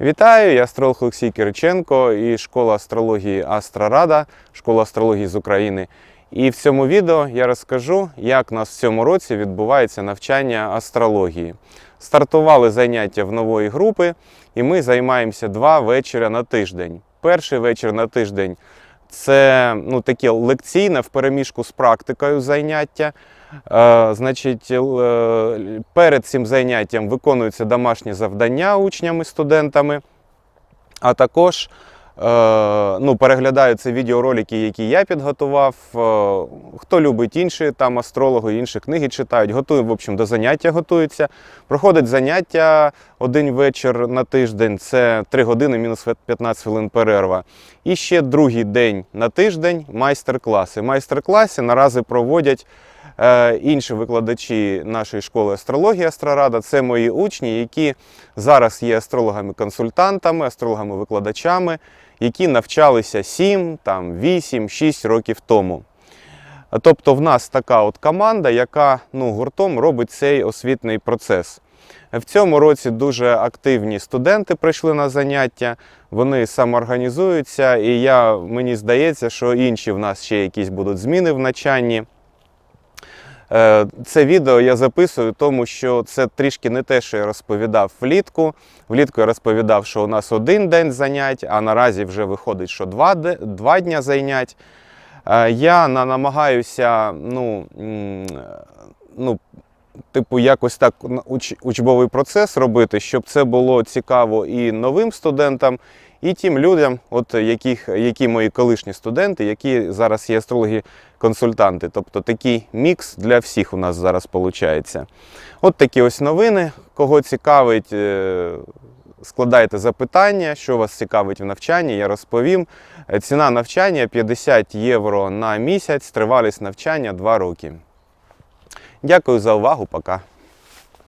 Вітаю, я астролог Олексій Кириченко і школа астрології Астрарада, школа астрології з України. І в цьому відео я розкажу, як у нас в цьому році відбувається навчання астрології. Стартували заняття в нової групи, і ми займаємося два вечора на тиждень. Перший вечір на тиждень це ну, таке лекційне в переміжку з практикою заняття. Е, значить, е, перед цим заняттям виконуються домашні завдання учнями, студентами, а також е, ну, переглядаються відеоролики, які я підготував. Е, Хто любить інші там астрологи, інші книги читають, готують, в общем, до заняття готуються. Проходить заняття один вечір на тиждень, це 3 години мінус 15 хвилин перерва. І ще другий день на тиждень майстер-класи. Майстер-класи наразі проводять інші викладачі нашої школи астрології Астрорада. Це мої учні, які зараз є астрологами-консультантами, астрологами-викладачами, які навчалися 7, там, 8, 6 років тому. Тобто в нас така от команда, яка ну, гуртом робить цей освітний процес. В цьому році дуже активні студенти прийшли на заняття, вони самоорганізуються, і я, мені здається, що інші в нас ще якісь будуть зміни в навчанні. Е, Це відео я записую, тому що це трішки не те, що я розповідав влітку. Влітку я розповідав, що у нас один день занять, а наразі вже виходить, що два, два дня занять. Е, Я намагаюся, ну, ну, типу, якось так уч- учбовий процес робити, щоб це було цікаво і новим студентам, і тим людям, от яких, які мої колишні студенти, які зараз є астрологи-консультанти. Тобто такий мікс для всіх у нас зараз виходить. От такі ось новини. Кого цікавить, е, складайте запитання, що вас цікавить в навчанні, я розповім. Е, Ціна навчання 50 євро на місяць, тривалість навчання 2 роки. Дякую за увагу, пока.